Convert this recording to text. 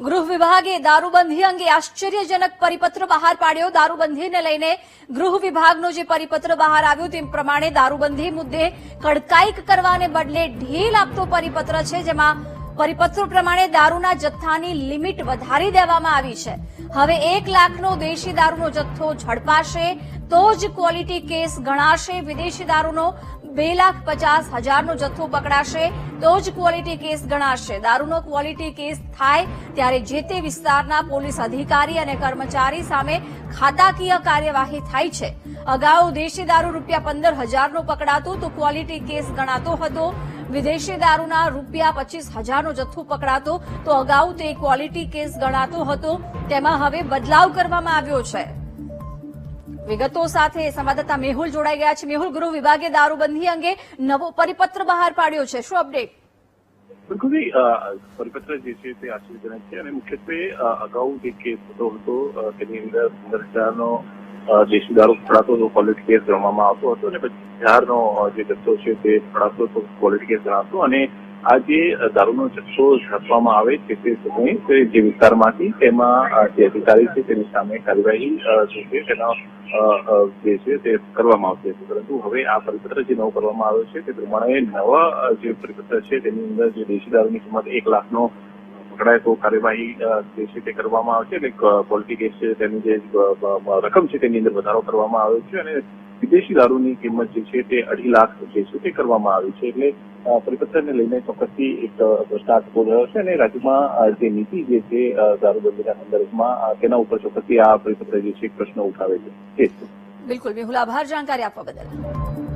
ગૃહ વિભાગે દારૂબંધી અંગે આશ્ચર્યજનક પરિપત્ર બહાર પાડ્યો. દારૂબંધીને લઈને ગૃહ વિભાગનો જે પરિપત્ર બહાર આવ્યો તે પ્રમાણે દારૂબંધી મુદ્દે કડકાઈક કરવાને બદલે ઢીલ આપતો પરિપત્ર છે, જેમાં પરિપત્રો પ્રમાણે દારૂના જથ્થાની લિમિટ વધારી દેવામાં આવી છે. હવે એક લાખનો દેશી દારૂનો જથ્થો ઝડપાશે તો જ ક્વોલિટી કેસ ગણાશે. વિદેશી દારૂનો બે લાખ પચાસ હજારનો જથ્થો પકડાશે તો જ ક્વોલિટી કેસ ગણાશે. દારૂનો ક્વોલિટી કેસ થાય ત્યારે જે તે વિસ્તારના પોલીસ અધિકારી અને કર્મચારી સામે ખાતાકીય કાર્યવાહી થાય છે. અગાઉ દેશી દારૂ રૂપિયા પંદર હજારનો પકડાતો તો ક્વોલિટી કેસ ગણાતો હતો. વિદેશી દારૂના રૂપિયા પચીસ હજારનો જથ્થો પકડાતો તો અગાઉ તે ક્વોલિટી કેસ ગણાતો હતો. તેમાં હવે બદલાવ કરવામાં આવ્યો છે. વિગતો સાથે સંવાદદાતા મેહુલ જોડાઈ ગયા છે. મેહુલ, ગૃહ વિભાગે દારૂબંધી અંગે નવો પરિપત્ર બહાર પાડ્યો છે. શું અપડેટ? બિલકુલ પરિપત્ર જે છે તે આશ્ચર્યજનક છે અને મુખ્યત્વે અગાઉ જે કેસ થતો હતો તેની અંદર પંદર હજારનો દેશી દારૂ પકડાતો હતો ક્વોલિટી કેસ ગણવામાં આવતો હતો અને પછી બિહારનો જે જથ્થો છે તે ફડાતો હતો ક્વોલિટી કેસ ગણાતો અને આ જે દારૂનો જથ્થો ઝડપવામાં આવે છે તે સમયે જે વિસ્તારમાંથી તેમાં જે અધિકારી છે તેની સામે કાર્યવાહી છે તેનો જે છે તે કરવામાં આવતી હતી પરંતુ હવે આ પરિપત્ર જે નવો કરવામાં આવ્યો છે તે પ્રમાણે નવા જે પરિપત્ર છે તેની અંદર જે દેશી દારૂની કિંમત એક લાખનો પકડાય તો કાર્યવાહી જે છે તે કરવામાં આવશે એટલે ક્વોલિટી કેસ છે તેની જે રકમ છે તેની અંદર વધારો કરવામાં આવ્યો છે અને વિદેશી દારૂની કિંમત જે છે તે અઢી લાખ જે છે તે કરવામાં આવી છે. એટલે પરિપત્રને લઈને ચોક્કસથી એક પ્રશ્ન ઊભો રહ્યો છે અને રાજ્યમાં જે નીતિ જે છે દારૂબંધીના સંદર્ભમાં તેના ઉપર ચોક્કસથી આ પરિપત્ર જે છે પ્રશ્ન ઉઠાવે છે. બિલકુલ. મેહુલ આભાર. જાણકારી આપવા બદલ.